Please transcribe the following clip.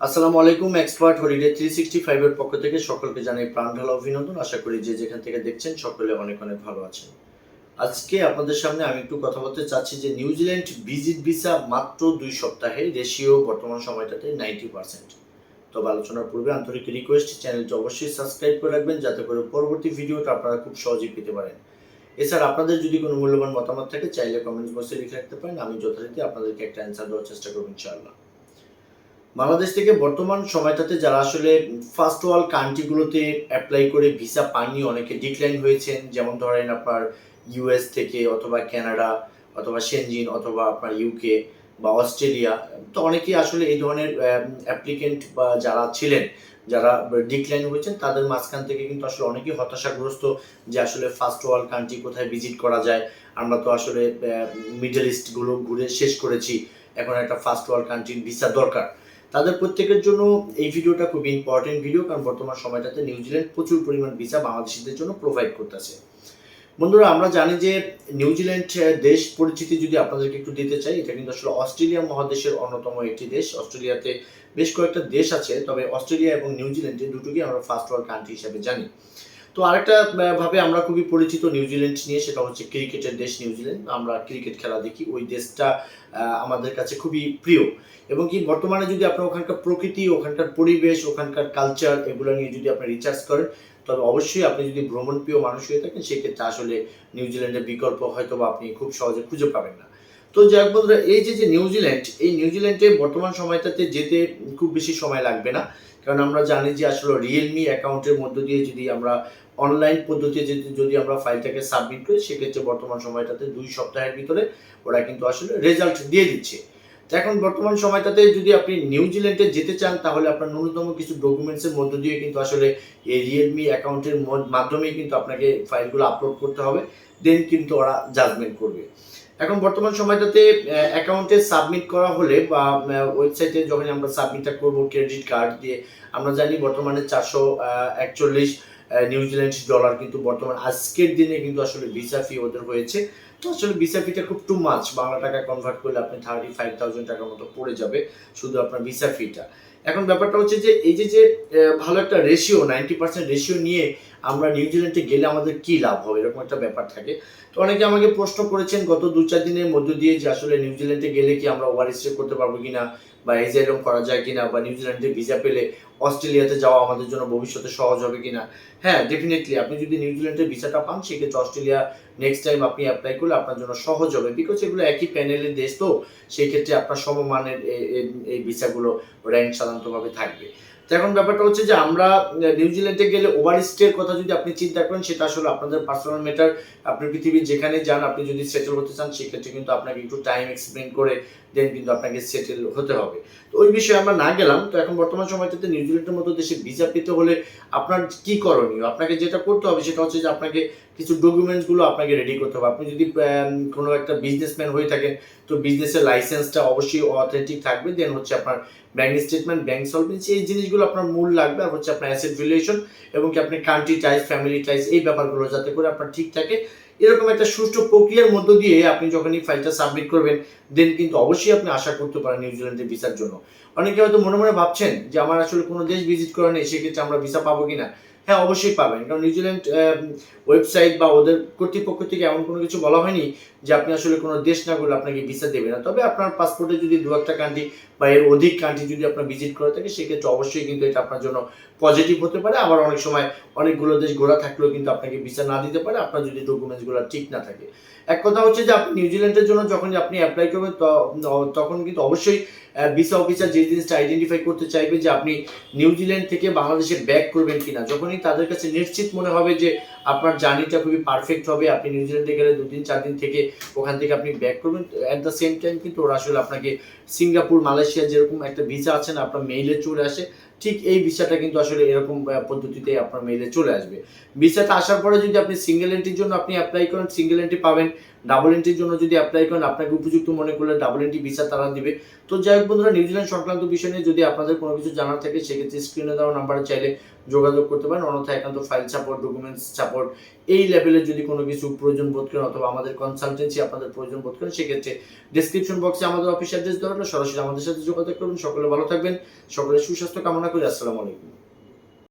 আসসালামু আলাইকুম expert holiday three sixty ফাইভের পক্ষ থেকে সকলকে জানাই প্রাণ ঢালা অভিনন্দন। আশা করি যে যেখান থেকে দেখছেন সকলে অনেক অনেক ভালো আছেন। আজকে আপনাদের সামনে আমি একটু কথা বলতে চাচ্ছি যে নিউজিল্যান্ড ভিজিট ভিসা মাত্র দুই সপ্তাহে রেশিও বর্তমান সময়টাতে নাইনটি পার্সেন্ট তবে আলোচনার পূর্বে আন্তরিক রিকোয়েস্ট চ্যানেলটি অবশ্যই সাবস্ক্রাইব করে রাখবেন যাতে করে পরবর্তী ভিডিওটা আপনারা খুব সহজেই পেতে পারেন। এছাড়া আপনাদের যদি কোনো মূল্যবান মতামত থাকে, চাইলে কমেন্টস বক্সে লিখে রাখতে পারেন। আমি যথারীতি আপনাদেরকে একটা অ্যান্সার দেওয়ার চেষ্টা করব ইনশাআল্লাহ। বাংলাদেশ থেকে বর্তমান সময়টাতে যারা আসলে ফার্স্ট ওয়ার্ল্ড কান্ট্রিগুলোতে অ্যাপ্লাই করে ভিসা পাননি, অনেকে ডিক্লাইন হয়েছেন। যেমন ধরেন আপনার ইউএস থেকে অথবা কানাডা অথবা সেনজিন অথবা আপনার ইউকে বা অস্ট্রেলিয়া তো অনেকেই আসলে এই ধরনের অ্যাপ্লিকেন্ট বা যারা ছিলেন, যারা ডিক্লাইন হয়েছেন, তাদের মাঝখান থেকে কিন্তু আসলে অনেকেই হতাশাগ্রস্ত যে আসলে ফার্স্ট ওয়ার্ল্ড কান্ট্রি কোথায় ভিজিট করা যায়। আমরা তো আসলে মিডল ইস্টগুলো ঘুরে শেষ করেছি। এখন একটা ফার্স্ট ওয়ার্ল্ড কান্ট্রির ভিসা দরকার। তাদের প্রত্যেকের জন্য এই ভিডিওটা খুব ইম্পর্টেন্ট ভিডিও কারণ বর্তমান সময়টাতে নিউজিল্যান্ড প্রচুর পরিমাণ ভিসা বাংলাদেশিদের জন্য প্রোভাইড করতেছে। বন্ধুরা, আমরা জানি যে নিউজিল্যান্ড দেশ পরিচিতি যদি আপনাদেরকে একটু দিতে চাই, এটা কিন্তু আসলে অস্ট্রেলিয়া মহাদেশের অন্যতম একটি দেশ। অস্ট্রেলিয়াতে বেশ কয়েকটা দেশ আছে, তবে অস্ট্রেলিয়া এবং নিউজিল্যান্ডে দুটোকে আমরা ফার্স্ট ওয়ার্ল্ড কান্ট্রি হিসেবে জানি। তো আরেকটা ভাবে আমরা খুবই পরিচিত নিউজিল্যান্ড নিয়ে, সেটা হচ্ছে ক্রিকেটের দেশ নিউজিল্যান্ড আমরা ক্রিকেট খেলা দেখি। ওই দেশটা আমাদের কাছে খুবই প্রিয়। এবং কি, বর্তমানে যদি আপনার ওখানকার প্রকৃতি, ওখানকার পরিবেশ, ওখানকার কালচার এগুলো নিয়ে যদি আপনি রিচার্জ করেন, তবে অবশ্যই আপনি যদি ভ্রমণ প্রিয় মানুষ হয়ে থাকেন, সেক্ষেত্রে আসলে নিউজিল্যান্ডের বিকল্প হয়তো বা আপনি খুব সহজে খুঁজে পাবেন না। তো যাই হোক বন্ধুরা, এই যে যে নিউজিল্যান্ড এই নিউজিল্যান্ডে বর্তমান সময়টাতে যেতে খুব বেশি সময় লাগবে না। কারণ আমরা জানি যে আসলে রিয়েলমি অ্যাকাউন্টের মধ্য দিয়ে যদি আমরা অনলাইন পদ্ধতিতে যদি যদি আমরা ফাইলটাকে সাবমিট করি, সেক্ষেত্রে বর্তমান সময়টাতে দুই সপ্তাহের ভিতরে ওরা কিন্তু আসলে রেজাল্ট দিয়ে দিচ্ছে। এখন বর্তমান সময়টাতে যদি আপনি নিউজিল্যান্ডে যেতে চান, তাহলে আপনার ন্যূনতম কিছু ডকুমেন্টসের মধ্য দিয়ে কিন্তু আসলে এই রিয়েলমি অ্যাকাউন্টের মাধ্যমেই কিন্তু আপনাকে ফাইলগুলো আপলোড করতে হবে। দেন কিন্তু ওরা জাজমেন্ট করবে। এখন বর্তমান সময়টাতে অ্যাকাউন্টে সাবমিট করা হলে বা ওয়েবসাইটে যখন আমরা সাবমিটটা করব ক্রেডিট কার্ড দিয়ে, আমরা জানি বর্তমানে চারশো একচল্লিশ নিউজিল্যান্ড ডলার কিন্তু বর্তমান, আজকের দিনে কিন্তু আসলে ভিসা ফি ওদের হয়েছে। তো আসলে ভিসা ফিটা খুব টু মাছ বাংলা টাকা কনভার্ট করলে আপনি থার্টি ফাইভ থাউজেন্ড টাকার মতো পড়ে যাবে শুধু আপনার ভিসা ফিটা এখন ব্যাপারটা হচ্ছে যে, এই যে যে ভালো একটা রেশিও নাইনটি পার্সেন্ট রেশিও নিয়ে আমরা নিউজিল্যান্ডে গেলে আমাদের কি লাভ হবে? এরকম একটা ব্যাপার থাকে। তো অনেকে আমাকে প্রশ্ন করেছেন গত দু চার দিনের মধ্য দিয়ে যে, আসলে নিউজিল্যান্ডে গেলে কি আমরা ওভার স্টে করতে পারব কিনা? বা এজাইলম করা যায় কিনা? বা নিউজিল্যান্ডে ভিসা পেলে অস্ট্রেলিয়াতে যাওয়া আমাদের জন্য ভবিষ্যতে সহজ হবে কিনা? হ্যাঁ ডেফিনেটলি আপনি যদি নিউজিল্যান্ডের ভিসাটা পান, সেক্ষেত্রে অস্ট্রেলিয়া নেক্সট টাইম আপনি অ্যাপ্লাই করলে আপনার জন্য সহজ হবে। বিকজ এগুলো একই প্যানেলের দেশ তো সেই ক্ষেত্রে আপনার সমমানের এই ভিসাগুলো র্যাঙ্ক সাধারণতভাবে থাকবে। তো এখন ব্যাপারটা হচ্ছে যে আমরা নিউজিল্যান্ডে গেলে ওভার স্টের কথা যদি আপনি চিন্তা করেন, সেটা আসলে আপনাদের পার্সোনাল ম্যাটার আপনি পৃথিবীর যেখানে যান, আপনি যদি সেটেল হতে চান, সেক্ষেত্রে কিন্তু আপনাকে একটু টাইম এক্সপ্লেন করে দেন কিন্তু আপনাকে সেটেল হতে হবে। তো ওই বিষয়ে আমরা না গেলাম। তো এখন বর্তমান সময়টাতে নিউজিল্যান্ডের মতো দেশে ভিসা পেতে হলে আপনার কি করণীয়? আপনাকে যেটা করতে হবে, সেটা হচ্ছে যে আপনাকে কিছু ডকুমেন্টসগুলো আপনাকে রেডি করতে হবে। আপনি যদি কোনো একটা বিজনেসম্যান হয়ে থাকেন, তো বিজনেসের লাইসেন্সটা অবশ্যই অথেন্টিক থাকবে। দেন হচ্ছে আপনার ব্যাংক স্টেটমেন্ট ব্যাংক সলভেন্সি এই জিনিসগুলো আপনার মূল লাগবে আর হচ্ছে আপনার অ্যাসেট ভ্যালুয়েশন এবং কি আপনি কান্ট্রি টাইজ ফ্যামিলি টাইজ এই ব্যাপারগুলো যাতে করে আপনার ঠিক থাকে। এরকম একটা সুষ্ঠু প্রক্রিয়ার মধ্য দিয়ে আপনি যখন এই ফাইলটা সাবমিট করবেন দেন কিন্তু অবশ্যই আপনি আশা করতে পারেন নিউজিল্যান্ডের ভিসার জন্য। অনেকে হয়তো মনে মনে ভাবছেন যে, আমার আসলে কোনো দেশ ভিজিট করা নেই, সেক্ষেত্রে আমরা ভিসা পাবো কিনা? হ্যাঁ অবশ্যই পাবেন। কারণ নিউজিল্যান্ড ওয়েবসাইট বা ওদের কর্তৃপক্ষ থেকে এমন কোনো কিছু বলা হয়নি যে আপনি আসলে কোনো দেশ না করলে আপনাকে ভিসা দেবে না। তবে আপনার পাসপোর্টে যদি দু একটা কান্ট্রি বা এর অধিক কান্ট্রি যদি আপনার ভিজিট করে থাকে, সেক্ষেত্রে অবশ্যই কিন্তু এটা আপনার জন্য পজিটিভ হতে পারে। আবার অনেক সময় অনেকগুলো দেশ ঘোরা থাকলেও কিন্তু আপনাকে ভিসা না দিতে পারে। আপনার যদি ডকুমেন্টসগুলো ঠিক না থাকে। এক কথা হচ্ছে যে আপনি নিউজিল্যান্ডের জন্য যখন আপনি অ্যাপ্লাই করবেন তখন কিন্তু অবশ্যই ভিসা অফিসার যে জিনিসটা আইডেন্টিফাই করতে চাইবে যে আপনি নিউজিল্যান্ড থেকে বাংলাদেশে ব্যাক করবেন কিনা, যখনই তাদের কাছে নিশ্চিত মনে হবে যে আপনার জার্নিটা খুবই পারফেক্ট হবে। আপনি নিউজিল্যান্ডে গেলে দুদিন চার দিন থেকে ওখান থেকে আপনি ব্যাক করবেন। অ্যাট দ্য সেম টাইম কিন্তু ওরা আসলে আপনাকে সিঙ্গাপুর মালয়েশিয়া যেরকম একটা ভিসা আছে না, আপনার মেইলে চলে আসে, ঠিক এই ভিসাটা কিন্তু আসলে এরকম পদ্ধতিতে আপনার মেইলে চলে আসবে। ভিসাটা আসার পরে যদি আপনি সিঙ্গেল এন্ট্রির জন্য আপনি অ্যাপ্লাই করেন সিঙ্গেল এন্ট্রি পাবেন। ডাবল এন্ট্রির জন্য যদি অ্যাপ্লাই করেন, আপনাকে উপযুক্ত মনে করলে ডাবল এন্ট্রি ভিসা তারা দিবে। তো যাই হোক বন্ধুরা নিউজিল্যান্ড সংক্রান্ত বিষয় নিয়ে যদি আপনাদের কোনো কিছু জানার থাকে, সেক্ষেত্রে স্ক্রিনে দেওয়া নাম্বারে চাইলে যোগাযোগ করতে পারেন, অন্যথায় একান্ত ফাইল সাপোর্ট ডকুমেন্টস সাপোর্ট এই লেভেলের যদি কোনো কিছু প্রয়োজন বোধ করেন অথবা আমাদের কনসালটেন্সি আপনাদের প্রয়োজন বোধ করেন, সেক্ষেত্রে ডিসক্রিপশন বক্সে আমাদের অফিস অ্যাড্রেস দেওয়া সরাসরি আমাদের সাথে যোগাযোগ করুন। সকলে ভালো থাকবেন সকলে সুস্বাস্থ্য কামনা করি, আসসালামু আলাইকুম।